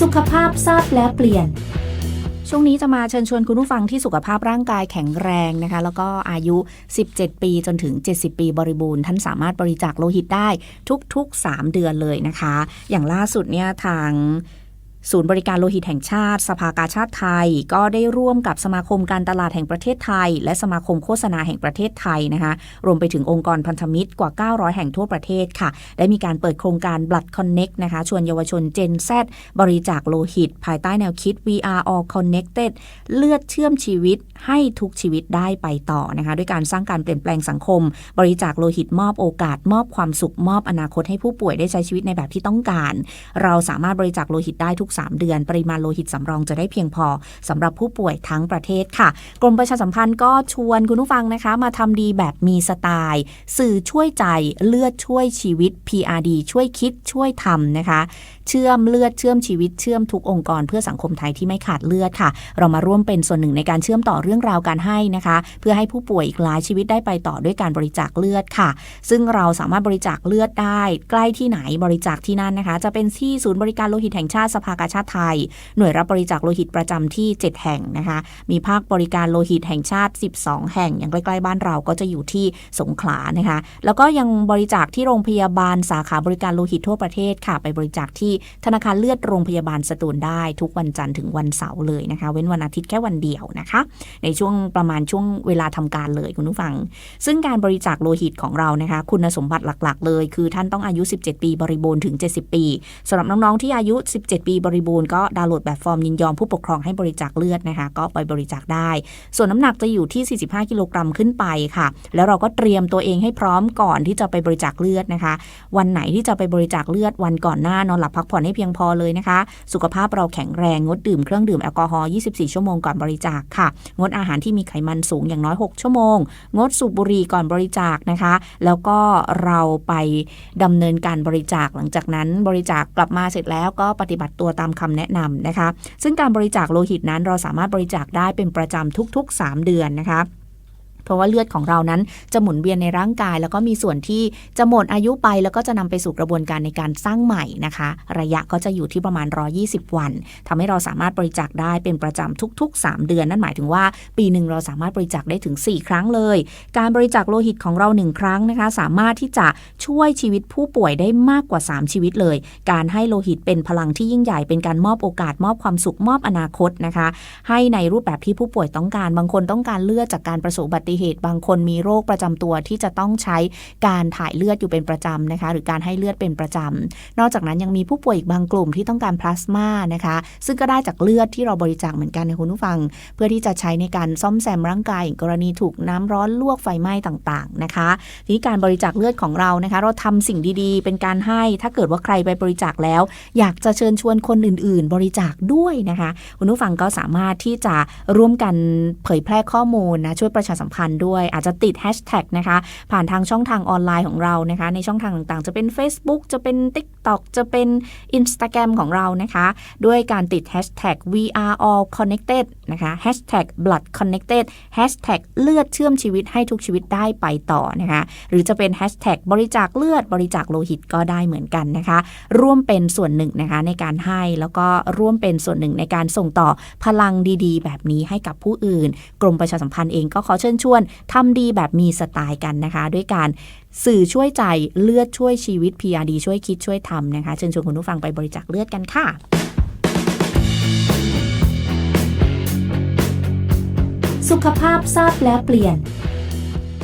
สุขภาพทราบแล้วเปลี่ยน ช่วงนี้จะมาเชิญชวนคุณผู้ฟังที่สุขภาพร่างกายแข็งแรงนะคะ แล้วก็อายุ 17 ปีจนถึง 70 ปีบริบูรณ์ ท่านสามารถบริจาคโลหิตได้ทุกๆ 3 เดือนเลยนะคะ อย่างล่าสุดเนี่ยทาง ศูนย์บริการโลหิตแห่งชาติ สภากาชาติไทย ก็ได้ร่วมกับสมาคมการตลาดแห่งประเทศไทย และสมาคมโฆษณาแห่งประเทศไทยนะคะ รวมไปถึงองค์กรพันธมิตรกว่า 900 แห่งทั่วประเทศค่ะ ได้มีการเปิดโครงการ Blood Connect นะคะ ชวนเยาวชน Gen Z บริจาคโลหิต ภายใต้แนวคิด VR All Connected เลือดเชื่อมชีวิตให้ทุกชีวิตได้ไปต่อนะคะ ด้วยการสร้างการเปลี่ยนแปลงสังคม บริจาคโลหิตมอบโอกาส มอบความสุขมอบอนาคตให้ผู้ป่วยได้ใช้ชีวิตในแบบที่ต้องการ เราสามารถบริจาคโลหิตได้ทุก3 เดือน ปริมาณโลหิตสำรองจะได้เพียงพอสำหรับผู้ป่วยทั้งประเทศค่ะ กรมประชาสัมพันธ์ก็ชวนคุณผู้ฟังนะคะ มาทำดีแบบมีสไตล์ สื่อช่วยใจเลือดช่วยชีวิต PRD ช่วยคิดช่วยทำนะคะ เชื่อมเลือดเชื่อมชีวิตเชื่อมทุกองค์กร เพื่อสังคมไทยที่ไม่ขาดเลือดค่ะ เรามาร่วมเป็นส่วนหนึ่งในการเชื่อมต่อเรื่องราวการให้นะคะ เพื่อให้ผู้ป่วยอีกหลายชีวิตได้ไปต่อด้วยการบริจาคเลือดค่ะ ซึ่งเราสามารถบริจาคเลือดได้ ใกล้ที่ไหนบริจาคที่นั่นนะคะ จะเป็นที่ศูนย์บริการโลหิตแห่งชาติสภากาชาติไทย หน่วยรับบริจาคโลหิตประจำที่ 7 แห่งนะคะ มีภาคบริการโลหิตแห่งชาติ 12 แห่ง อย่างใกล้ ๆ บ้านเราก็จะอยู่ที่สงขลานะคะ แล้วก็ยังบริจาคที่โรงพยาบาลสาขาบริการโลหิตทั่วประเทศค่ะ ไปบริจาคที่ธนาคารเลือดโรงพยาบาลสตูลได้ ทุกวันจันทร์ถึงวันเสาร์เลยนะคะ เว้นวันอาทิตย์แค่วันเดียวนะคะ ในช่วงประมาณช่วงเวลาทำการเลยคุณผู้ฟัง ซึ่งการบริจาคโลหิตของเรานะคะ คุณสมบัติหลัก ๆ เลย คือท่านต้องอายุ 17 ปีบริบูรณ์ถึง 70 ปีสำหรับน้องๆที่อายุ 17 ปีบริบูรณ์ก็ดาวน์โหลดแบบฟอร์มยินยอมผู้ปกครองให้บริจาคเลือดนะคะ ก็ไปบริจาคได้ ส่วนน้ำหนักจะอยู่ที่ 45 กิโลกรัมขึ้นไปค่ะ แล้วเราก็เตรียมตัวเองให้พร้อมก่อนที่จะไปบริจาคเลือดนะคะ วันไหนที่จะไปบริจาคเลือดวันก่อนหน้านอนหลับพักผ่อนให้เพียงพอเลยนะคะ สุขภาพเราแข็งแรงงดดื่มเครื่องดื่มแอลกอฮอล์ 24 ชั่วโมงก่อนบริจาคค่ะ งดอาหารที่มีไขมันสูงอย่างน้อย 6 ชั่วโมง งดสูบบุหรี่ก่อนบริจาคนะคะ แล้วก็เราไปดำเนินการบริจาคหลังจากนั้นบริจาคกลับมาเสร็จแล้วก็ปฏิบัติตัวตามคำแนะนำนะคะ ซึ่งการบริจาคโลหิตนั้นเราสามารถบริจาคได้เป็นประจำทุก ๆ 3 เดือนนะคะ เพราะว่าเลือดของเรานั้นจะหมุนเวียนในร่างกาย แล้วก็มีส่วนที่จะหมดอายุไป แล้วก็จะนำไปสู่กระบวนการในการสร้างใหม่นะคะ ระยะก็จะอยู่ที่ประมาณ 120 วันทำให้เราสามารถบริจาคได้เป็นประจำทุก ๆ 3 เดือน นั่นหมายถึงว่า ปีหนึ่งเราสามารถบริจาคได้ถึง 4 ครั้งเลย การบริจาคโลหิตของเรา 1 ครั้งนะคะ สามารถที่จะช่วยชีวิตผู้ป่วยได้มากกว่า 3 ชีวิตเลย การให้โลหิตเป็นพลังที่ยิ่งใหญ่เป็นการมอบโอกาสมอบความสุขมอบอนาคตนะคะ ให้ในรูปแบบที่ผู้ป่วยต้องการบางคนต้องการเลือดจากการประสบอุบัติเหตุบางคนมีโรคประจำตัวที่จะต้องใช้การถ่ายเลือดอยู่เป็นประจำนะคะ หรือการให้เลือดเป็นประจำนอกจากนั้นยังมีผู้ป่วยอีกบางกลุ่มที่ต้องการพลาสมานะคะ ซึ่งก็ได้จากเลือดที่เราบริจาคเหมือนกันนคุณผู้ฟัง เพื่อที่จะใช้ในการซ่อมแซมร่างกายอย่างกรณีถูกน้ำร้อนลวกไฟไหม้ต่างๆนะคะทีนี้การบริจาคเลือดของเรานะคะ เราทำสิ่งดีๆ เป็นการให้ถ้าเกิดว่าใครไปบริจาคแล้ว อยากจะเชิญชวนคนอื่น ๆ บริจาคด้วยนะคะคุณผู้ฟังก็สามารถที่จะร่วมกันเผยแพร่ข้อมูลนะช่วยประชาสัมพันธ์ด้วย อาจจะติดแฮชแท็กนะคะ ผ่านทางช่องทางออนไลน์ของเรานะคะ ในช่องทางต่างๆ จะเป็น Facebook จะเป็น TikTok จะเป็น Instagram ของเรานะคะ ด้วยการติด hashtag we are all connected นะคะ hashtag blood connected hashtag เลือดเชื่อมชีวิตให้ทุกชีวิตได้ไปต่อนะคะ หรือจะเป็น hashtag บริจาคเลือดบริจาคโลหิตก็ได้เหมือนกันนะคะ ร่วมเป็นส่วนหนึ่งนะคะในการให้แล้วก็ร่วมเป็นส่วนหนึ่งในการส่งต่อพลังดีๆ แบบนี้ให้กับผู้อื่น กรมประชาสัมพันธ์เองก็ขอเชิญชวนทำดีแบบมีสไตล์กันนะคะ ด้วยการสื่อช่วยใจเลือดช่วยชีวิต PRD ช่วยคิดช่วยทำนะคะ เชิญชวนคุณผู้ฟังไปบริจาคเลือดกันค่ะสุขภาพทราบแล้วเปลี่ยน